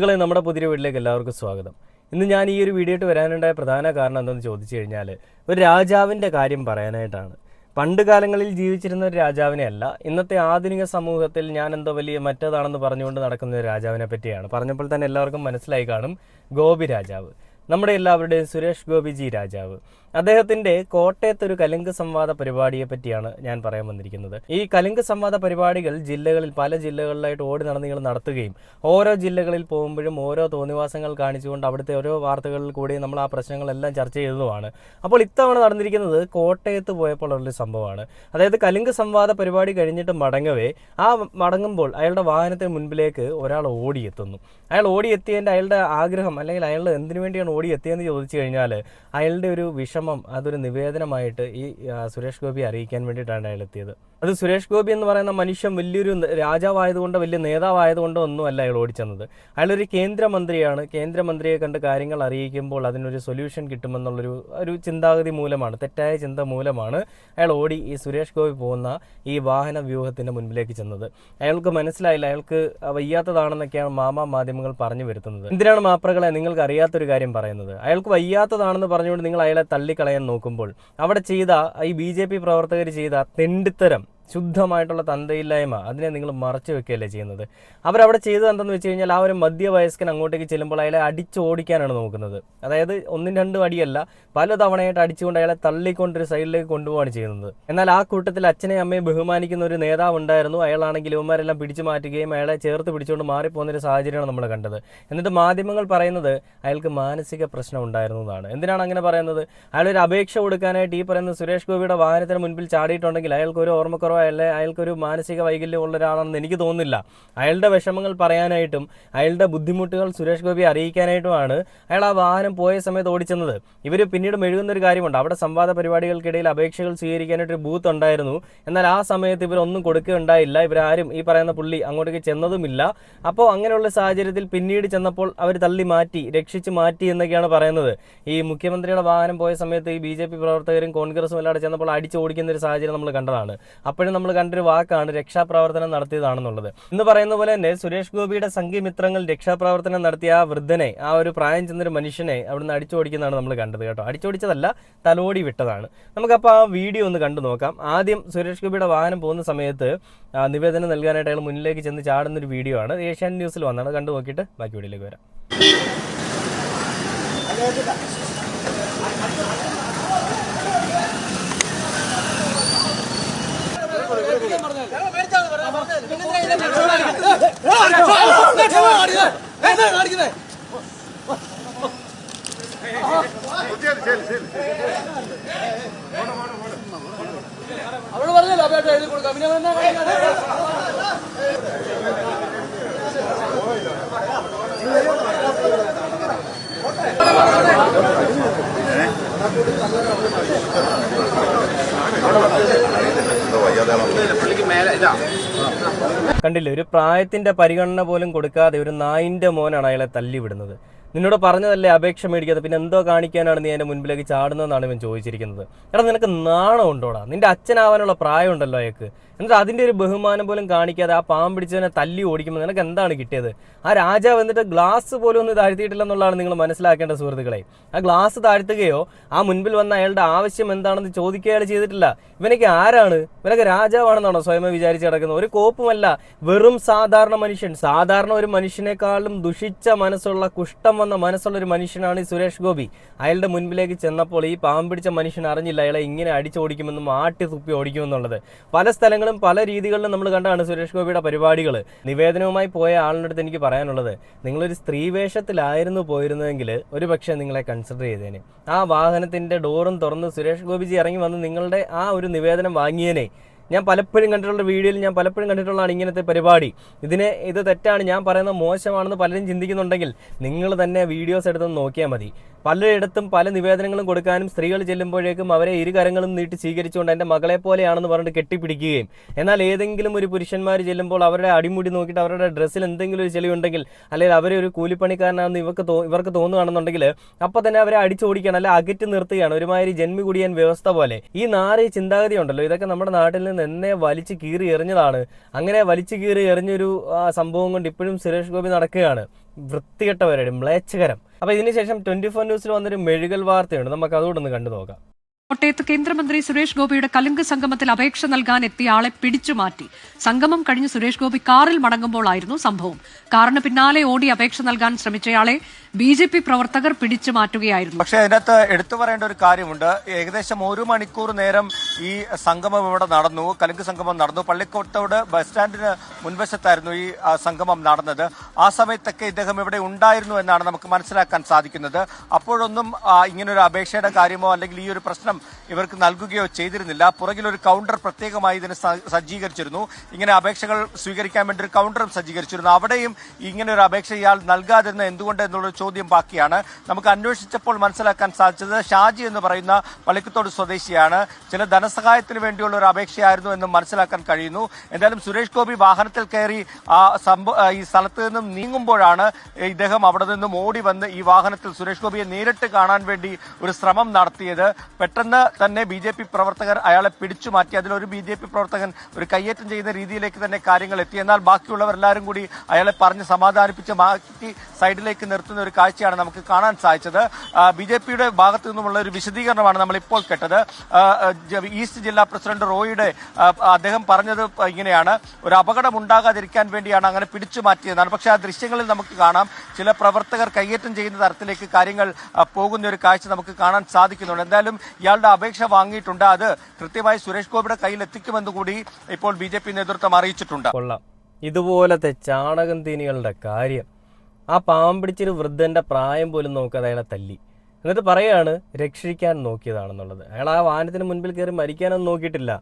നിങ്ങളെ നമ്മുടെ പുതിയ വീട്ടിലേക്ക് എല്ലാവർക്കും സ്വാഗതം. ഇന്ന് ഞാൻ ഈ ഒരു വീഡിയോ വരാനുണ്ടായ പ്രധാന കാരണം എന്തെന്ന് ചോദിച്ചു കഴിഞ്ഞാൽ ഒരു രാജാവിന്റെ കാര്യം പറയാനായിട്ടാണ്. പണ്ട് കാലങ്ങളിൽ ജീവിച്ചിരുന്ന ഒരു രാജാവിനെ അല്ല ഇന്നത്തെ ആധുനിക സമൂഹത്തിൽ ഞാൻ എന്തോ വലിയ മറ്റേതാണെന്ന് പറഞ്ഞുകൊണ്ട് നടക്കുന്ന ഒരു രാജാവിനെ പറ്റിയാണ്. പറഞ്ഞപ്പോൾ തന്നെ എല്ലാവർക്കും മനസ്സിലായി കാണും ഗോപി രാജാവ് നമ്മുടെ എല്ലാവരുടെയും സുരേഷ് ഗോപിജി രാജാവ്. അദ്ദേഹത്തിന്റെ കോട്ടയത്ത് ഒരു കലിംഗ സംവാദ പരിപാടിയെ പറ്റിയാണ് ഞാൻ പറയാൻ വന്നിരിക്കുന്നത്. ഈ കലിംഗ സംവാദ പരിപാടികൾ ജില്ലകളിൽ പല ജില്ലകളിലായിട്ട് ഓടി നടന്ന് നിങ്ങൾ നടത്തുകയും ഓരോ ജില്ലകളിൽ പോകുമ്പോഴും ഓരോ തോന്നിവാസങ്ങൾ കാണിച്ചുകൊണ്ട് അവിടുത്തെ ഓരോ വാർത്തകളിൽ കൂടി നമ്മൾ ആ പ്രശ്നങ്ങളെല്ലാം ചർച്ച ചെയ്തതുമാണ്. അപ്പോൾ ഇത്തവണ നടന്നിരിക്കുന്നത് കോട്ടയത്ത് പോയപ്പോൾ ഉള്ളൊരു സംഭവമാണ്. അതായത് കലിംഗ സംവാദ പരിപാടി കഴിഞ്ഞിട്ട് മടങ്ങവേ ആ മടങ്ങുമ്പോൾ അയാളുടെ വാഹനത്തിന് മുൻപിലേക്ക് ഒരാൾ ഓടിയെത്തുന്നു. അയാൾ ഓടിയെത്തിയതിന്റെ അയാളുടെ ആഗ്രഹം അല്ലെങ്കിൽ അയാളുടെ എന്തിനു വേണ്ടിയാണ് ഓടിയെത്തിയെന്ന് ചോദിച്ചു കഴിഞ്ഞാൽ അയാളുടെ ഒരു വിഷമം അതൊരു നിവേദനമായിട്ട് ഈ സുരേഷ് ഗോപി അറിയിക്കാൻ വേണ്ടിയിട്ടാണ് അയാൾ എത്തിയത്. അത് സുരേഷ് ഗോപി എന്ന് പറയുന്ന മനുഷ്യൻ വലിയൊരു രാജാവായതുകൊണ്ട് വലിയ നേതാവായതുകൊണ്ടോ ഒന്നും അല്ല അയാൾ ഓടിച്ചെന്നത്. അയാളൊരു കേന്ദ്രമന്ത്രിയാണ്. കേന്ദ്രമന്ത്രിയെ കണ്ട് കാര്യങ്ങൾ അറിയിക്കുമ്പോൾ അതിനൊരു സൊല്യൂഷൻ കിട്ടുമെന്നുള്ളൊരു ഒരു ചിന്താഗതി മൂലമാണ് തെറ്റായ ചിന്ത മൂലമാണ് അയാൾ ഓടി ഈ സുരേഷ് ഗോപി പോകുന്ന ഈ വാഹന വ്യൂഹത്തിന്റെ മുൻപിലേക്ക് ചെന്നത്. അയാൾക്ക് മനസ്സിലായില്ല അയാൾക്ക് വയ്യാത്തതാണെന്നൊക്കെയാണ് മാമ മാധ്യമങ്ങൾ പറഞ്ഞു വരുത്തുന്നത്. എന്തിനാണ് മാപ്രകളെ നിങ്ങൾക്ക് അറിയാത്തൊരു കാര്യം പറയുന്നത്? അയാൾക്ക് വയ്യാത്തതാണെന്ന് പറഞ്ഞുകൊണ്ട് നിങ്ങൾ അയാളെ തള്ളിക്കളയാൻ നോക്കുമ്പോൾ അവിടെ ചെയ്ത ഈ ബി പ്രവർത്തകർ ചെയ്ത തെണ്ടിത്തരം ശുദ്ധമായിട്ടുള്ള തന്തയില്ലായ്മ അതിനെ നിങ്ങൾ മറച്ചു വെക്കുകയല്ലേ ചെയ്യുന്നത്? അവരവിടെ ചെയ്തത് എന്തെന്ന് വെച്ച് കഴിഞ്ഞാൽ ആ ഒരു മധ്യവയസ്കൻ അങ്ങോട്ടേക്ക് ചെല്ലുമ്പോൾ അയാളെ അടിച്ചോടിക്കാനാണ് നോക്കുന്നത്. അതായത് ഒന്നും രണ്ടും അടിയല്ല പല തവണയായിട്ട് അടിച്ചുകൊണ്ട് അയാളെ തള്ളിക്കൊണ്ട് ഒരു സൈഡിലേക്ക് കൊണ്ടുപോവാണ് ചെയ്യുന്നത്. എന്നാൽ ആ കൂട്ടത്തിൽ അച്ഛനെയും അമ്മയെ ബഹുമാനിക്കുന്ന ഒരു നേതാവ് ഉണ്ടായിരുന്നു. അയാളാണെങ്കിൽ ഇവന്മാരെല്ലാം പിടിച്ചു മാറ്റുകയും അയാളെ ചേർത്ത് പിടിച്ചുകൊണ്ട് മാറിപ്പോകുന്ന ഒരു സാഹചര്യമാണ് നമ്മൾ കണ്ടത്. എന്നിട്ട് മാധ്യമങ്ങൾ പറയുന്നത് അയാൾക്ക് മാനസിക പ്രശ്നം ഉണ്ടായിരുന്നു എന്നാണ്. എന്തിനാണ് അങ്ങനെ പറയുന്നത്? അയാൾ ഒരു അപേക്ഷ കൊടുക്കാനായിട്ട് ഈ പറയുന്ന സുരേഷ് ഗോപിയുടെ വാഹനത്തിന് മുൻപിൽ ചാടിയിട്ടുണ്ടെങ്കിൽ അയാൾക്ക് ഒരു ഓർമ്മക്കുറവോ അല്ലെ അയാൾക്കൊരു മാനസിക വൈകല്യമുള്ള ഒരാളാണെന്ന് എനിക്ക് തോന്നുന്നില്ല. അയാളുടെ വിഷമങ്ങൾ പറയാനായിട്ടും അയാളുടെ ബുദ്ധിമുട്ടുകൾ സുരേഷ് ഗോപിയെ അറിയിക്കാനായിട്ടുമാണ് അയാൾ ആ വാഹനം പോയ സമയത്ത് ഓടിച്ചെന്നത്. ഇവർ പിന്നീട് മെഴുകുന്ന ഒരു കാര്യമുണ്ട്. അവിടെ സംവാദ പരിപാടികൾക്കിടയിൽ അപേക്ഷകൾ സ്വീകരിക്കാനായിട്ട് ഒരു ബൂത്ത് ഉണ്ടായിരുന്നു. എന്നാൽ ആ സമയത്ത് ഇവരൊന്നും കൊടുക്കുകയുണ്ടായില്ല. ഇവരാരും ഈ പറയുന്ന പുള്ളി അങ്ങോട്ടേക്ക് ചെന്നതുമില്ല. അപ്പോൾ അങ്ങനെയുള്ള സാഹചര്യത്തിൽ പിന്നീട് ചെന്നപ്പോൾ അവർ തള്ളി മാറ്റി രക്ഷിച്ച് മാറ്റി എന്നൊക്കെയാണ് പറയുന്നത്. ഈ മുഖ്യമന്ത്രിയുടെ വാഹനം പോയ സമയത്ത് ഈ ബി പ്രവർത്തകരും കോൺഗ്രസും എല്ലാം ചെന്നപ്പോൾ അടിച്ച് ഓടിക്കുന്ന ഒരു സാഹചര്യം നമ്മൾ കണ്ടതാണ്. അപ്പോഴും നമ്മൾ കണ്ടൊരു വാക്കാണ് രക്ഷാപ്രവർത്തനം നടത്തിയതാണെന്നുള്ളത്. എന്ന് പറയുന്ന പോലെ തന്നെ സുരേഷ് ഗോപിയുടെ സംഘമിത്രങ്ങൾ രക്ഷാപ്രവർത്തനം നടത്തിയ ആ വൃദ്ധനെ ആ ഒരു പ്രായം ചെന്നൊരു മനുഷ്യനെ അവിടുന്ന് അടിച്ചോടിക്കുന്നതാണ് നമ്മൾ കണ്ടത് കേട്ടോ. അടിച്ചോടിച്ചതല്ല തലോടി വിട്ടതാണ്. നമുക്കപ്പോൾ ആ വീഡിയോ ഒന്ന് കണ്ടു നോക്കാം. ആദ്യം സുരേഷ് ഗോപിയുടെ വാഹനം പോകുന്ന സമയത്ത് നിവേദനം നൽകാനായിട്ട് അയാൾ മുന്നിലേക്ക് ചെന്ന് ചാടുന്ന ഒരു വീഡിയോ ആണ്. ഏഷ്യാൻ ന്യൂസിൽ വന്നാണ്. കണ്ടു നോക്കിയിട്ട് ബാക്കി വീഡിയോയിലേക്ക് വരാം. അവൾ പറഞ്ഞല്ലോ അപേക്ഷ എഴുതി കൊടുക്കാം പിന്നെ അവരെന്നാ കാണിക്കാതെ? കണ്ടില്ലേ? ഒരു പ്രായത്തിന്റെ പരിഗണന പോലും കൊടുക്കാതെ ഒരു നായിന്റെ മോനാണ് അയാളെ തല്ലി വിടുന്നത് നിന്നോട് പറഞ്ഞതല്ലേ അപേക്ഷ മേടിക്കാതെ? പിന്നെ എന്തോ കാണിക്കാനാണ് നീ എന്റെ മുൻപിലേക്ക് ചാടുന്നതെന്നാണ് ഇവൻ ചോദിച്ചിരിക്കുന്നത്. എടാ നിനക്ക് നാണം ഉണ്ടോടാ നിന്റെ അച്ഛനാവാനുള്ള പ്രായം ഉണ്ടല്ലോ എന്നിട്ട് അതിന്റെ ഒരു ബഹുമാനം പോലും കാണിക്കാതെ ആ പാമ്പ് പിടിച്ചതിനെ തല്ലി ഓടിക്കുമ്പോൾ നിനക്ക് എന്താണ് കിട്ടിയത്? ആ രാജാവ് എന്നിട്ട് ഗ്ലാസ് പോലും ഒന്ന് താഴ്ത്തിയിട്ടില്ലെന്നുള്ളതാണ് നിങ്ങൾ മനസ്സിലാക്കേണ്ട സുഹൃത്തുക്കളെ. ആ ഗ്ലാസ് താഴ്ത്തുകയോ ആ മുൻപിൽ വന്ന അയാളുടെ ആവശ്യം എന്താണെന്ന് ചോദിക്കുകയോ അയാൾ ചെയ്തിട്ടില്ല. ഇവനൊക്കെ ആരാണ്? ഇവനൊക്കെ രാജാവാണെന്നാണോ സ്വയമേ വിചാരിച്ച് കിടക്കുന്നത് ഒരു കോപ്പുമല്ല വെറും സാധാരണ മനുഷ്യൻ. സാധാരണ ഒരു മനുഷ്യനേക്കാളും ദുഷിച്ച മനസ്സുള്ള കുഷ്ഠം വന്ന മനസ്സുള്ളൊരു മനുഷ്യനാണ് ഈ സുരേഷ് ഗോപി. അയാളുടെ മുൻപിലേക്ക് ചെന്നപ്പോൾ ഈ പാമ്പ് പിടിച്ച മനുഷ്യൻ അറിഞ്ഞില്ല അയാളെ ഇങ്ങനെ അടിച്ചോടിക്കുമെന്നും ആട്ടി തുപ്പി ഓടിക്കുമെന്നുള്ളത് പല സ്ഥലങ്ങളും പല രീതികളിലും നമ്മൾ കണ്ടാണ് സുരേഷ് ഗോപിയുടെ പരിപാടികൾ. നിവേദനവുമായി പോയ ആളിന്റെ അടുത്ത് എനിക്ക് പറയാനുള്ളത് നിങ്ങളൊരു സ്ത്രീ വേഷത്തിലായിരുന്നു പോയിരുന്നതെങ്കിൽ ഒരു പക്ഷേ നിങ്ങളെ കൺസിഡർ ചെയ്തേനെ. ആ വാഹനത്തിന്റെ ഡോറും തുറന്ന് സുരേഷ് ഗോപിജി ഇറങ്ങി വന്ന് നിങ്ങളുടെ ആ ഒരു നിവേദനം വാങ്ങിയേനെ. ഞാൻ പലപ്പോഴും കണ്ടിട്ടുള്ള വീഡിയോയിൽ ഞാൻ പലപ്പോഴും കണ്ടിട്ടുള്ളതാണ് ഇങ്ങനത്തെ പരിപാടി. ഇതിനെ ഇത് തെറ്റാണ്. ഞാൻ പറയുന്നത് മോശമാണെന്ന് പലരും ചിന്തിക്കുന്നുണ്ടെങ്കിൽ നിങ്ങൾ തന്നെ വീഡിയോസ് എടുത്തൊന്ന് നോക്കിയാൽ മതി. പലയിടത്തും പല നിവേദനങ്ങളും കൊടുക്കാനും സ്ത്രീകൾ ചെല്ലുമ്പോഴേക്കും അവരെ ഇരുകരങ്ങളും നീട്ടി സ്വീകരിച്ചുകൊണ്ട് എന്റെ മകളെ പോലെയാണെന്ന് പറഞ്ഞിട്ട് കെട്ടിപ്പിടിക്കുകയും. എന്നാൽ ഏതെങ്കിലും ഒരു പുരുഷന്മാർ ചെല്ലുമ്പോൾ അവരുടെ അടിമുടി നോക്കിയിട്ട് അവരുടെ ഡ്രസ്സിൽ എന്തെങ്കിലും ഒരു ചെളിയുണ്ടെങ്കിൽ അല്ലെങ്കിൽ അവരെ ഒരു കൂലിപ്പണിക്കാരനാണെന്ന് ഇവർക്ക് ഇവർക്ക് തോന്നുകയാണെന്നുണ്ടെങ്കിൽ അപ്പോൾ തന്നെ അവരെ അടിച്ചോടിക്കുകയാണ് അല്ലെ അകറ്റി നിർത്തുകയാണ്. ഒരുമാതിരി ജന്മി കുടിയാൻ വ്യവസ്ഥ പോലെ. ഈ നാറി ചിന്താഗതി ഉണ്ടല്ലോ ഇതൊക്കെ നമ്മുടെ നാട്ടിൽ നിന്ന് എന്നെ വലിച്ചു കീറി എറിഞ്ഞതാണ്. അങ്ങനെ വലിച്ചു കീറി എറിഞ്ഞൊരു സംഭവം കൊണ്ട് ഇപ്പോഴും സുരേഷ് ഗോപി നടക്കുകയാണ്. വൃത്തികെട്ട പരിപാടി മ്ലേച്ഛകരം അപ്പോൾ ഇതിനുശേഷം ട്വന്റി ഫോർ ന്യൂസിൽ വന്നൊരു മെഴുകൽ വാർത്തയുണ്ട്. നമുക്ക് അതുകൂടെ ഒന്ന് കണ്ടു നോക്കാം കോട്ടയത്ത് കേന്ദ്രമന്ത്രി സുരേഷ് ഗോപിയുടെ കലുങ്ക് സംഗമത്തിൽ അപേക്ഷ നൽകാൻ എത്തിയ ആളെ പിടിച്ചുമാറ്റി സംഗമം കഴിഞ്ഞ് സുരേഷ് ഗോപി കാറിൽ മടങ്ങുമ്പോഴായിരുന്നു സംഭവം. കാറിന് പിന്നാലെ ഓടി അപേക്ഷ നൽകാൻ ശ്രമിച്ചയാളെ ബി ജെ പി പ്രവർത്തകർ പിടിച്ചു മാറ്റുകയായിരുന്നു. പക്ഷേ അതിനകത്ത് എടുത്തു പറയേണ്ട ഒരു കാര്യമുണ്ട്. ഏകദേശം ഒരു മണിക്കൂർ നേരം ഈ സംഗമം ഇവിടെ നടന്നു. കലുങ്ക് സംഗമം നടന്നു. പള്ളിക്കോട്ടോട് ബസ് സ്റ്റാൻഡിന് മുൻവശത്തായിരുന്നു ഈ സംഗമം നടന്നത്. ആ സമയത്തൊക്കെ ഇദ്ദേഹം ഇവിടെ ഉണ്ടായിരുന്നു എന്നാണ് നമുക്ക് മനസ്സിലാക്കാൻ സാധിക്കുന്നത്. അപ്പോഴൊന്നും ഇങ്ങനൊരു അപേക്ഷയുടെ കാര്യമോ അല്ലെങ്കിൽ ഈ ഒരു പ്രശ്നം ഇവർക്ക് നൽകുകയോ ചെയ്തിരുന്നില്ല. പുറകിൽ ഒരു കൗണ്ടർ പ്രത്യേകമായി ഇതിന് സജ്ജീകരിച്ചിരുന്നു. ഇങ്ങനെ അപേക്ഷകൾ സ്വീകരിക്കാൻ വേണ്ടി ഒരു കൗണ്ടറും സജ്ജീകരിച്ചിരുന്നു. അവിടെയും ഇങ്ങനെ ഒരു അപേക്ഷ ഇയാൾ നൽകാതിരുന്ന എന്തുകൊണ്ട് എന്നുള്ളൊരു ചോദ്യം ബാക്കിയാണ്. നമുക്ക് അന്വേഷിച്ചപ്പോൾ മനസ്സിലാക്കാൻ സാധിച്ചത് ഷാജി എന്ന് പറയുന്ന പള്ളിക്കത്തോട് സ്വദേശിയാണ്. ചില ധനസഹായത്തിന് വേണ്ടിയുള്ള ഒരു അപേക്ഷയായിരുന്നു എന്ന് മനസ്സിലാക്കാൻ കഴിയുന്നു. എന്തായാലും സുരേഷ് ഗോപി വാഹനത്തിൽ കയറി ഈ സ്ഥലത്ത് നിന്നും നീങ്ങുമ്പോഴാണ് ഇദ്ദേഹം അവിടെ നിന്നും ഓടി വന്ന് ഈ വാഹനത്തിൽ സുരേഷ് ഗോപിയെ നേരിട്ട് കാണാൻ വേണ്ടി ഒരു ശ്രമം നടത്തിയത്. പെട്ടെന്ന് തന്നെ ബി ജെ പി പ്രവർത്തകർ അയാളെ പിടിച്ചു മാറ്റി. അതിലൊരു ബി ജെ പി പ്രവർത്തകൻ ഒരു കയ്യേറ്റം ചെയ്യുന്ന രീതിയിലേക്ക് തന്നെ കാര്യങ്ങൾ എത്തി. എന്നാൽ ബാക്കിയുള്ളവരെല്ലാവരും കൂടി അയാളെ പറഞ്ഞ് സമാധാനിപ്പിച്ച് മാറ്റി സൈഡിലേക്ക് നിർത്തുന്ന ഒരു കാഴ്ചയാണ് നമുക്ക് കാണാൻ സാധിച്ചത്. ബി ജെ പിയുടെ ഭാഗത്തു നിന്നുമുള്ള ഒരു വിശദീകരണമാണ് നമ്മൾ ഇപ്പോൾ കേട്ടത് ഈസ്റ്റ് ജില്ലാ പ്രസിഡന്റ് റോയിയുടെ അദ്ദേഹം പറഞ്ഞത് ഇങ്ങനെയാണ്. ഒരു അപകടം ഉണ്ടാകാതിരിക്കാൻ വേണ്ടിയാണ് അങ്ങനെ പിടിച്ചു മാറ്റിയതാണ് പക്ഷേ ആ ദൃശ്യങ്ങളിൽ നമുക്ക് കാണാം ചില പ്രവർത്തകർ കയ്യേറ്റം ചെയ്യുന്ന തരത്തിലേക്ക് കാര്യങ്ങൾ പോകുന്ന ഒരു കാഴ്ച നമുക്ക് കാണാൻ സാധിക്കുന്നുണ്ട്. എന്തായാലും ഇയാളുടെ അപേക്ഷ വാങ്ങിയിട്ടുണ്ട്. അത് കൃത്യമായി സുരേഷ് ഗോപിയുടെ കയ്യിൽ എത്തിക്കുമെന്ന് കൂടി ഇപ്പോൾ ബി നേതൃത്വം അറിയിച്ചിട്ടുണ്ട്. ഇതുപോലത്തെ ചാണകം തീനികളുടെ കാര്യം. ആ പാമ്പിടിച്ചൊരു വൃദ്ധന്റെ പ്രായം പോലും നോക്കാതെ അയാളെ തല്ലി. എന്നിട്ട് പറയാണ് രക്ഷിക്കാൻ നോക്കിയതാണെന്നുള്ളത്. അയാൾ ആ വാഹനത്തിന് മുൻപിൽ കയറി മരിക്കാനൊന്നും നോക്കിയിട്ടില്ല.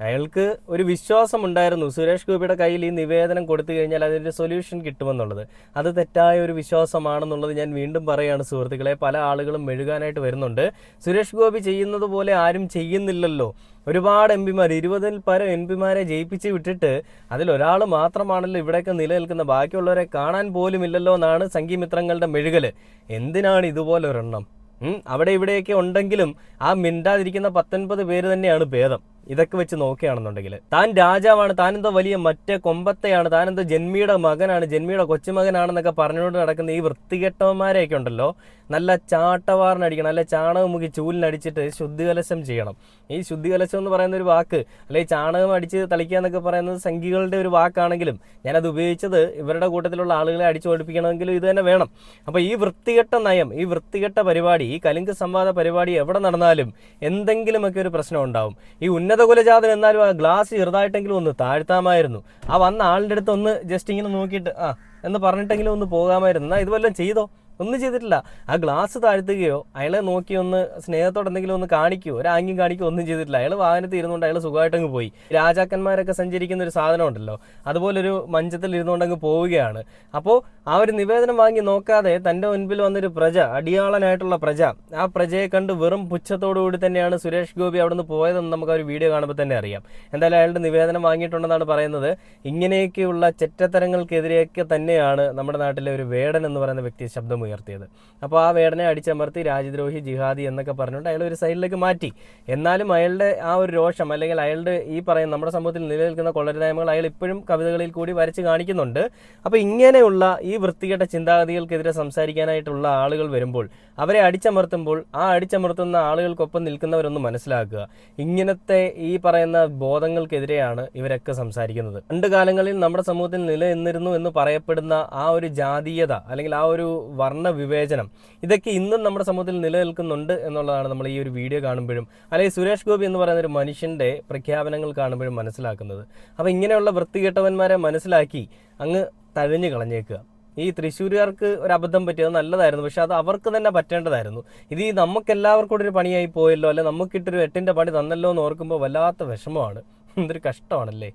അയാൾക്ക് ഒരു വിശ്വാസം ഉണ്ടായിരുന്നു സുരേഷ് ഗോപിയുടെ കയ്യിൽ ഈ നിവേദനം കൊടുത്തു കഴിഞ്ഞാൽ അതിന്റെ സൊല്യൂഷൻ കിട്ടുമെന്നുള്ളത്. അത് തെറ്റായ ഒരു വിശ്വാസമാണെന്നുള്ളത് ഞാൻ വീണ്ടും പറയുകയാണ് സുഹൃത്തുക്കളെ. പല ആളുകളും മെഴുകാനായിട്ട് വരുന്നുണ്ട്. സുരേഷ് ഗോപി ചെയ്യുന്നത് പോലെ ആരും ചെയ്യുന്നില്ലല്ലോ. ഒരുപാട് എം പിമാർ ഇരുപതിൽ പരം എം പിമാരെ ജയിപ്പിച്ച് വിട്ടിട്ട് അതിലൊരാൾ മാത്രമാണല്ലോ ഇവിടെയൊക്കെ നിലനിൽക്കുന്ന. ബാക്കിയുള്ളവരെ കാണാൻ പോലും ഇല്ലല്ലോ എന്നാണ് സംഘീമിത്രങ്ങളുടെ മെഴുകൽ എന്തിനാണ് ഇതുപോലെ ഒരെണ്ണം? ഉം, അവിടെ ഇവിടെയൊക്കെ ഉണ്ടെങ്കിലും ആ മിണ്ടാതിരിക്കുന്ന പത്തൊൻപത് പേര് തന്നെയാണ് ഭേദം. ഇതൊക്കെ വെച്ച് നോക്കുകയാണെന്നുണ്ടെങ്കിൽ. താൻ രാജാവാണ് താൻ എന്തോ വലിയ മറ്റേ കൊമ്പത്തെയാണ് താൻ എന്തോ ജന്മിയുടെ മകനാണ് ജന്മിയുടെ കൊച്ചുമകനാണെന്നൊക്കെ പറഞ്ഞുകൊണ്ട് നടക്കുന്ന ഈ വൃത്തികെട്ടവന്മാരെയൊക്കെ ഉണ്ടല്ലോ. നല്ല ചാട്ടവാറിനടിക്കണം അല്ലെ ചാണകം മുക്കി ചൂലിനടിച്ചിട്ട് ശുദ്ധികലശം ചെയ്യണം. ഈ ശുദ്ധികലശം എന്ന് പറയുന്ന ഒരു വാക്ക് അല്ലെ ചാണകം അടിച്ച് തളിക്കുക എന്നൊക്കെ പറയുന്നത് സംഘികളുടെ ഒരു വാക്കാണെങ്കിലും ഞാനത് ഉപയോഗിച്ചത് ഇവരുടെ കൂട്ടത്തിലുള്ള ആളുകളെ അടിച്ചു പഠിപ്പിക്കണമെങ്കിലും ഇത് തന്നെ വേണം. അപ്പോൾ ഈ വൃത്തികെട്ട നയം ഈ വൃത്തികെട്ട പരിപാടി ഈ കലിംഗ സംവാദ പരിപാടി എവിടെ നടന്നാലും എന്തെങ്കിലുമൊക്കെ ഒരു പ്രശ്നം ഉണ്ടാവും. ഈ ഉന്നത കുലജാതൻ എന്നാലും ആ ഗ്ലാസ് ചെറുതായിട്ടെങ്കിലും ഒന്ന് താഴ്ത്താമായിരുന്നു. ആ വന്ന ആളുടെ അടുത്ത് ഒന്ന് ജസ്റ്റ് ഇങ്ങനെ നോക്കിയിട്ട് ആ എന്ന് പറഞ്ഞിട്ടെങ്കിലും ഒന്ന് പോകാമായിരുന്നു. എന്നാൽ ഇതുവല്ലം ചെയ്തോ? ഒന്നും ചെയ്തിട്ടില്ല. ആ ഗ്ലാസ് താഴ്ത്തുകയോ അയാളെ നോക്കി ഒന്ന് സ്നേഹത്തോടെ എന്തെങ്കിലും ഒന്ന് കാണിക്കുകയോ ഒരു ആംഗ്യം കാണിക്കുകയോ ഒന്നും ചെയ്തിട്ടില്ല. അയാൾ വാഹനത്തിൽ ഇരുന്നുകൊണ്ട് അയാൾ സുഖമായിട്ടങ്ങ് പോയി. രാജാക്കന്മാരൊക്കെ സഞ്ചരിക്കുന്ന ഒരു സാധനം ഉണ്ടല്ലോ അതുപോലൊരു മഞ്ചത്തിൽ ഇരുന്നുകൊണ്ട് അങ്ങ് പോവുകയാണ്. അപ്പോൾ ആ ഒരു നിവേദനം വാങ്ങി നോക്കാതെ തന്റെ മുൻപിൽ വന്നൊരു പ്രജ അടിയാളനായിട്ടുള്ള പ്രജ ആ പ്രജയെ കണ്ട് വെറും പുച്ഛത്തോടു കൂടി തന്നെയാണ് സുരേഷ് ഗോപി അവിടെ നിന്ന് പോയതെന്ന് നമുക്ക് ആ ഒരു വീഡിയോ കാണുമ്പോൾ തന്നെ അറിയാം. എന്തായാലും അയാളുടെ നിവേദനം വാങ്ങിയിട്ടുണ്ടെന്നാണ് പറയുന്നത്. ഇങ്ങനെയൊക്കെയുള്ള ചെറ്റത്തരങ്ങൾക്കെതിരെയൊക്കെ തന്നെയാണ് നമ്മുടെ നാട്ടിലെ ഒരു വേടൻ എന്ന് പറയുന്ന വ്യക്തി ശബ്ദമുയർത്തിയത് അപ്പോൾ ആ വേടനെ അടിച്ചമർത്തി രാജ്യദ്രോഹി ജിഹാദി എന്നൊക്കെ പറഞ്ഞുകൊണ്ട് അയാൾ ഒരു സൈഡിലേക്ക് മാറ്റി. എന്നാലും അയാളുടെ ആ ഒരു രോഷം അല്ലെങ്കിൽ അയാളുടെ ഈ പറയുന്ന നമ്മുടെ സമൂഹത്തിൽ നിലനിൽക്കുന്ന കൊള്ളരുതായ്മകൾ അയാൾ ഇപ്പോഴും കവിതകളിൽ കൂടി വരച്ച് കാണിക്കുന്നുണ്ട്. അപ്പോൾ ഇങ്ങനെയുള്ള ഈ വൃത്തികെട്ട ചിന്താഗതികൾക്കെതിരെ സംസാരിക്കാനായിട്ടുള്ള ആളുകൾ വരുമ്പോൾ അവരെ അടിച്ചമർത്തുമ്പോൾ ആ അടിച്ചമർത്തുന്ന ആളുകൾക്കൊപ്പം നിൽക്കുന്നവരൊന്ന് മനസ്സിലാക്കുക. ഇങ്ങനത്തെ ഈ പറയുന്ന ബോധങ്ങൾക്കെതിരെയാണ് ഇവരൊക്കെ സംസാരിക്കുന്നത്. പണ്ട് കാലങ്ങളിൽ നമ്മുടെ സമൂഹത്തിൽ നിലനിന്നിരുന്നു എന്ന് പറയപ്പെടുന്ന ആ ഒരു ജാതീയത അല്ലെങ്കിൽ ആ ഒരു വർണ വിവേചനം ഇതൊക്കെ ഇന്നും നമ്മുടെ സമൂഹത്തിൽ നിലനിൽക്കുന്നുണ്ട് എന്നുള്ളതാണ് നമ്മൾ ഈ ഒരു വീഡിയോ കാണുമ്പോഴും അല്ലെങ്കിൽ സുരേഷ് ഗോപി എന്ന് പറയുന്ന ഒരു മനുഷ്യന്റെ പ്രഖ്യാപനങ്ങൾ കാണുമ്പോഴും മനസ്സിലാക്കുന്നത്. അപ്പോൾ ഇങ്ങനെയുള്ള വൃത്തികെട്ടവന്മാരെ മനസ്സിലാക്കി അങ്ങ് തഴഞ്ഞു കളഞ്ഞേക്കുക. ഈ തൃശ്ശൂരുകാർക്ക് ഒരു അബദ്ധം പറ്റിയത് നല്ലതായിരുന്നു പക്ഷെ അത് അവർക്ക് തന്നെ പറ്റേണ്ടതായിരുന്നു. ഇത് ഈ നമുക്ക് എല്ലാവർക്കും കൂടി ഒരു പണിയായി പോയല്ലോ അല്ലെ നമുക്കിട്ടൊരു എട്ടിന്റെ പണി തന്നല്ലോ എന്ന് ഓർക്കുമ്പോൾ വല്ലാത്ത വിഷമമാണ്. എന്തൊരു കഷ്ടമാണല്ലേ?